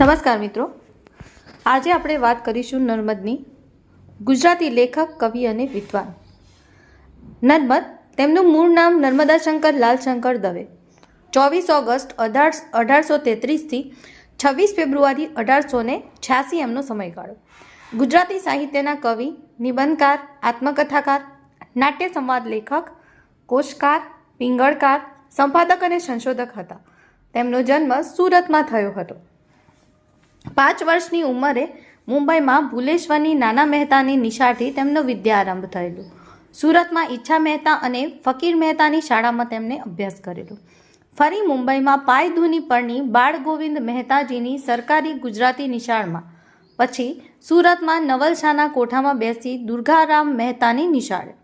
નમસ્કાર મિત્રો. આજે આપણે વાત કરીશું નર્મદની. ગુજરાતી લેખક, કવિ અને વિદ્વાન. નર્મદ, તેમનું મૂળ નામ નર્મદા શંકર લાલશંકર દવે. ચોવીસ ઓગસ્ટ અઢાર અઢારસો તેત્રીસથી છવ્વીસ ફેબ્રુઆરી અઢારસો ને છ્યાસી એમનો સમયગાળો. ગુજરાતી સાહિત્યના કવિ, નિબંધકાર, આત્મકથાકાર નાટ્ય સંવાદ લેખક, કોશકાર, પિંગળકાર, સંપાદક અને સંશોધક હતા. તેમનો જન્મ સુરતમાં થયો હતો. પાંચ વર્ષની ઉંમરે મુંબઈમાં ભુલેશ્વરની નાના મહેતાની નિશાળથી તેમનો વિદ્યારંભ થયેલો. સુરતમાં ઈચ્છા મહેતા અને ફકીર મહેતાની શાળામાં તેમણે અભ્યાસ કરેલો. ફરી મુંબઈમાં પાયધુની પરની બાળ ગોવિંદ મહેતાજીની સરકારી ગુજરાતી નિશાળમાં. પછી સુરતમાં નવલશાના કોઠામાં બેસી દુર્ગારામ મહેતાની નિશાળે.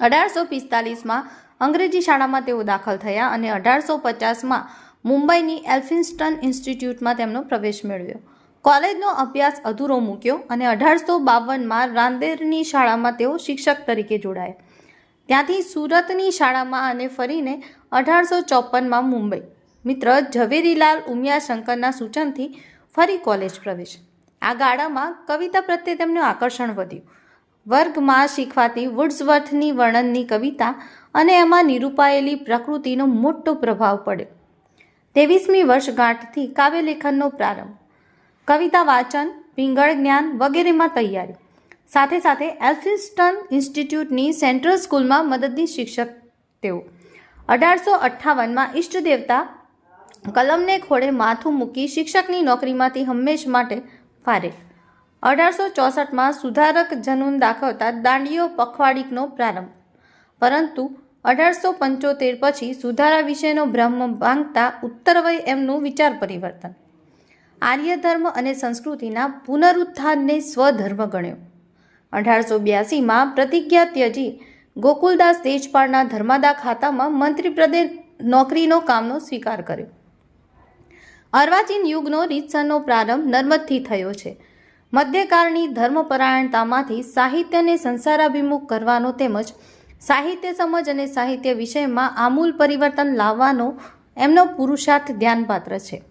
અઢારસો પિસ્તાલીસમાં અંગ્રેજી શાળામાં તેઓ દાખલ થયા અને અઢારસો પચાસમાં મુંબઈની એલ્ફિન્સ્ટન ઇન્સ્ટિટ્યૂટમાં તેમનો પ્રવેશ મેળવ્યો. કોલેજનો અભ્યાસ અધૂરો મૂક્યો અને અઢારસો બાવનમાં રાંદેરની શાળામાં તેઓ શિક્ષક તરીકે જોડાયા. ત્યાંથી સુરતની શાળામાં અને ફરીને અઢારસો ચોપનમાં મુંબઈ. મિત્ર ઝવેરીલાલ ઉમિયાશંકરના સૂચનથી ફરી કોલેજ પ્રવેશ. આ ગાળામાં કવિતા પ્રત્યે તેમનું આકર્ષણ વધ્યું. વર્ગમાં શીખવાતી વુડ્સવર્થની વર્ણનની કવિતા અને એમાં નિરૂપાયેલી પ્રકૃતિનો મોટો પ્રભાવ પડ્યો. ત્રેવીસમી વર્ષગાંઠથી કાવ્યલેખનનો પ્રારંભ. કવિતા વાંચન, પિંગળ જ્ઞાન વગેરેમાં તૈયારી. સાથે સાથે એલ્ફિન્સ્ટન ઇન્સ્ટિટ્યૂટની સેન્ટ્રલ સ્કૂલમાં મદદની શિક્ષક તેઓ. અઢારસો અઠ્ઠાવનમાં ઈષ્ટ દેવતા કલમને ખોળે માથું મૂકી શિક્ષકની નોકરીમાંથી હંમેશ માટે ફારે. અઢારસો ચોસઠમાં સુધારક જનૂન દાખવતા દાંડીઓ પખવાડીકનો પ્રારંભ. પરંતુ અઢારસો પંચોતેર પછી સુધારા વિશેનો બ્રહ્મ ભાંગતા ઉત્તરવય એમનું વિચાર પરિવર્તન. આર્ય ધર્મ અને સંસ્કૃતિના પુનરુત્થાનને સ્વધર્મ ગણ્યો. અઢારસો બ્યાસીમાં પ્રતિજ્ઞા ત્યજી ગોકુલદાસ તેજપાળના ધર્માદા ખાતામાં મંત્રીપ્રદે નોકરીનો કામનો સ્વીકાર કર્યો. અર્વાચીન યુગનો રીતસરનો પ્રારંભ નર્મદથી થયો છે. મધ્યકાળની ધર્મપરાયણતામાંથી સાહિત્યને સંસારાભિમુખ કરવાનો તેમજ સાહિત્ય સમજ અને સાહિત્ય વિષયમાં આમૂલ પરિવર્તન લાવવાનો એમનો પુરુષાર્થ ધ્યાનપાત્ર છે.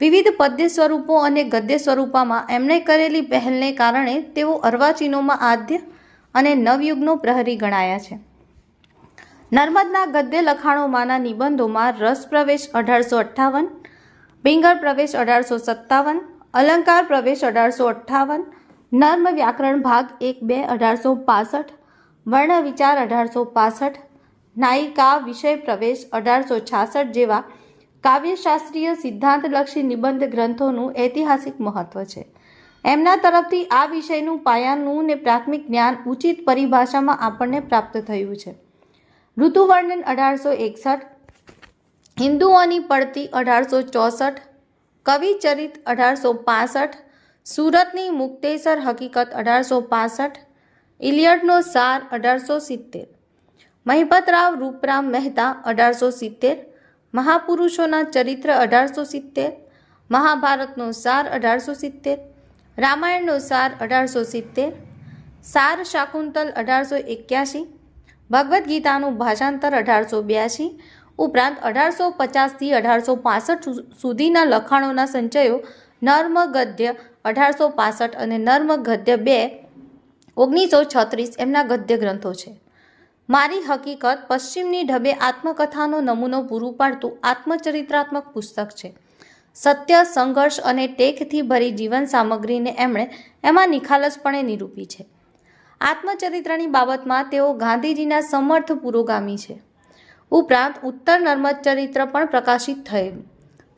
વિવિધ પદ્ય સ્વરૂપો અને ગદ્ય સ્વરૂપોમાં એમણે કરેલી પહેલને કારણે તેઓ અર્વાચીનોમાં આદ્ય અને નવયુગનો પ્રહરી ગણાયા છે. નર્મદના ગદ્ય લખાણોમાંના નિબંધોમાં રસ પ્રવેશ અઢારસો અઠ્ઠાવન, પિંગળ પ્રવેશ અઢારસો સત્તાવન અલંકાર પ્રવેશ અઢારસો અઠ્ઠાવન, નર્મ વ્યાકરણ ભાગ એક બે અઢારસો પાસઠ, વર્ણ વિચાર અઢારસો પાસઠ, નાયિકા વિષય પ્રવેશ અઢારસો છાસઠ જેવા કાવ્યશાસ્ત્રીય સિદ્ધાંતલક્ષી નિબંધ ગ્રંથોનું ઐતિહાસિક મહત્વ છે. એમના તરફથી આ વિષયનું પાયાનું ને પ્રાથમિક જ્ઞાન ઉચિત પરિભાષામાં આપણને પ્રાપ્ત થયું છે. ઋતુવર્ણન અઢારસો એકસઠ, હિન્દુઓની પડતી અઢારસો ચોસઠ કવિચરિત અઢારસો પાસઠ, સુરતની મુક્તેસર હકીકત અઢારસો પાસઠ, ઇલિયટનો સાર અઢારસો સિત્તેર, મહિપતરાવ રૂપરામ મહેતા અઢારસો સિત્તેર, મહાપુરુષોના ચરિત્ર અઢારસો સિત્તેર, મહાભારતનો સાર અઢારસો સિત્તેર, રામાયણનો સાર અઢારસો સિત્તેર, સાર શાકુંતલ અઢારસો એક્યાસી ભગવદ્ ગીતાનું ભાષાંતર અઢારસો બ્યાસી ઉપરાંત અઢારસો પચાસથી અઢારસો પાસઠ સુધીના લખાણોના સંચયો નર્મ ગદ્ય અઢારસો પાસઠ અને નર્મ ગદ્ય બે ઓગણીસો છત્રીસ એમના ગદ્ય ગ્રંથો છે. મારી હકીકત પશ્ચિમની ઢબે આત્મકથાનો નમૂનો પૂરું પાડતું આત્મચરિત્રાત્મક પુસ્તક છે. સત્ય, સંઘર્ષ અને ટેકથી ભરી જીવન સામગ્રીને એમણે એમાં નિખાલસપણે નિરૂપી છે. આત્મચરિત્રની બાબતમાં તેઓ ગાંધીજીના સમર્થ પુરોગામી છે. ઉપરાંત ઉત્તર નર્મદ ચરિત્ર પણ પ્રકાશિત થયેલું.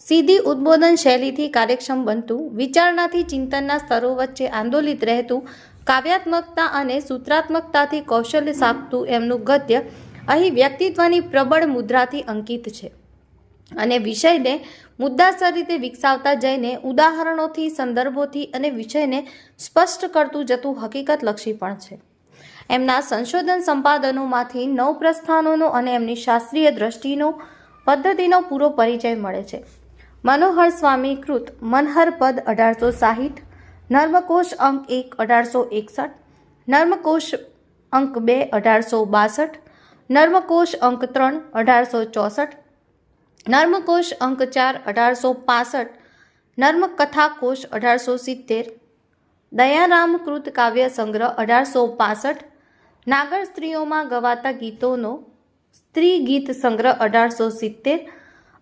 સીધી ઉદ્બોધન શૈલીથી કાર્યક્ષમ બનતું, વિચારણાથી ચિંતનના સ્તરો વચ્ચે આંદોલિત રહેતું, કાવ્યાત્મકતા અને સૂત્રાત્મકતાથી કૌશલ્ય સાધતું એમનું ગદ્ય અહીં વ્યક્તિત્વની પ્રબળ મુદ્રાથી અંકિત છે. અને વિષયને મુદ્દાસર રીતે વિકસાવતા જઈને ઉદાહરણોથી, સંદર્ભોથી અને વિષયને સ્પષ્ટ કરતું જતું હકીકતલક્ષી પણ છે. એમના સંશોધન સંપાદનોમાંથી નવ પ્રસ્થાનોનો અને એમની શાસ્ત્રીય દ્રષ્ટિનો, પદ્ધતિનો પૂરો પરિચય મળે છે. મનોહર સ્વામી કૃત મનહર પદ અઢારસો સાહીઠ, નર્મકોશ અંક એક અઢારસો એકસઠ, નર્મકોશ અંક બે અઢારસો બાસઠ, નર્મકોશ અંક ત્રણ અઢારસો ચોસઠ, નર્મકોશ અંક ચાર અઢારસો પાસઠ નર્મકથાકોષ અઢારસો સિત્તેર દયારામ કૃત કાવ્ય સંગ્રહ અઢારસો પાસઠ. નાગર સ્ત્રીઓમાં ગવાતા ગીતોનો સ્ત્રી ગીત સંગ્રહ અઢારસો સિત્તેર.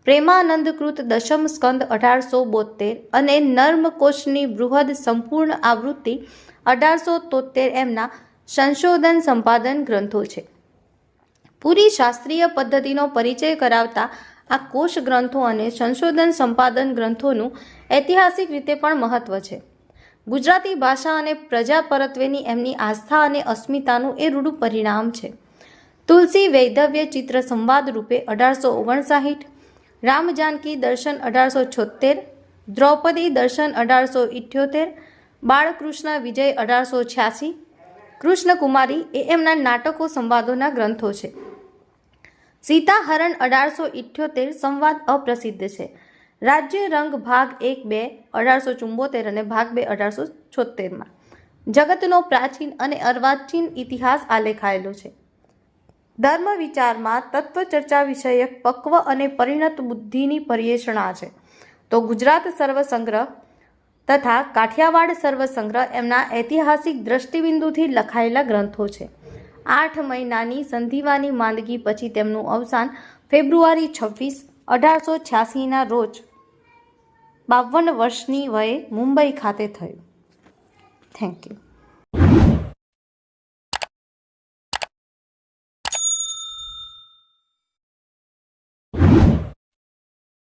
પ્રેમાનંદકૃત દશમ સ્કંદ અઢારસો બોતેર અને નર્મકોશની બૃહદ સંપૂર્ણ આવૃત્તિ અઢારસો તોતેર એમના સંશોધન સંપાદન ગ્રંથો છે. પૂરી શાસ્ત્રીય પદ્ધતિનો પરિચય કરાવતા આ કોશ ગ્રંથો અને સંશોધન સંપાદન ગ્રંથોનું ઐતિહાસિક રીતે પણ મહત્વ છે. ગુજરાતી ભાષા અને પ્રજા પરત્વેની એમની આસ્થા અને અસ્મિતાનું એ રૂડું પરિણામ છે. તુલસી વૈધવ્ય ચિત્ર સંવાદ રૂપે અઢારસો ઓગણસાહીઠ, રામ જાનકી દર્શન અઢારસો છોતેર દ્રૌપદી દર્શન અઢારસો ઇઠ્યોતેર, બાળકૃષ્ણ વિજય અઢારસો છ્યાસી, કૃષ્ણકુમારી એ એમના નાટકો સંવાદોના ગ્રંથો છે. સીતાહરણ અઢારસો ઇઠ્યોતેર સંવાદ અપ્રસિદ્ધ છે. રાજ્ય રંગ ભાગ એક બે અઢારસો ચુંબોતેર અને ભાગ બે અઢારસો છોતેરમાં જગતનો પ્રાચીન અને અર્વાચીન ઇતિહાસ આલેખાયેલો છે. ધર્મ વિચારમાં તત્વ ચર્ચા વિષયક પક્વ અને પરિણત બુદ્ધિની પર્યેષણા છે. તો ગુજરાત સર્વસંગ્રહ તથા કાઠિયાવાડ સર્વસંગ્રહ એમના ઐતિહાસિક દ્રષ્ટિબિંદુથી લખાયેલા ગ્રંથો છે. આઠ મહિનાની સંધિવાની માંદગી પછી તેમનું અવસાન ફેબ્રુઆરી છવ્વીસ અઢારસો છ્યાસીના રોજ બાવન વર્ષની વયે મુંબઈ ખાતે થયું. Thank you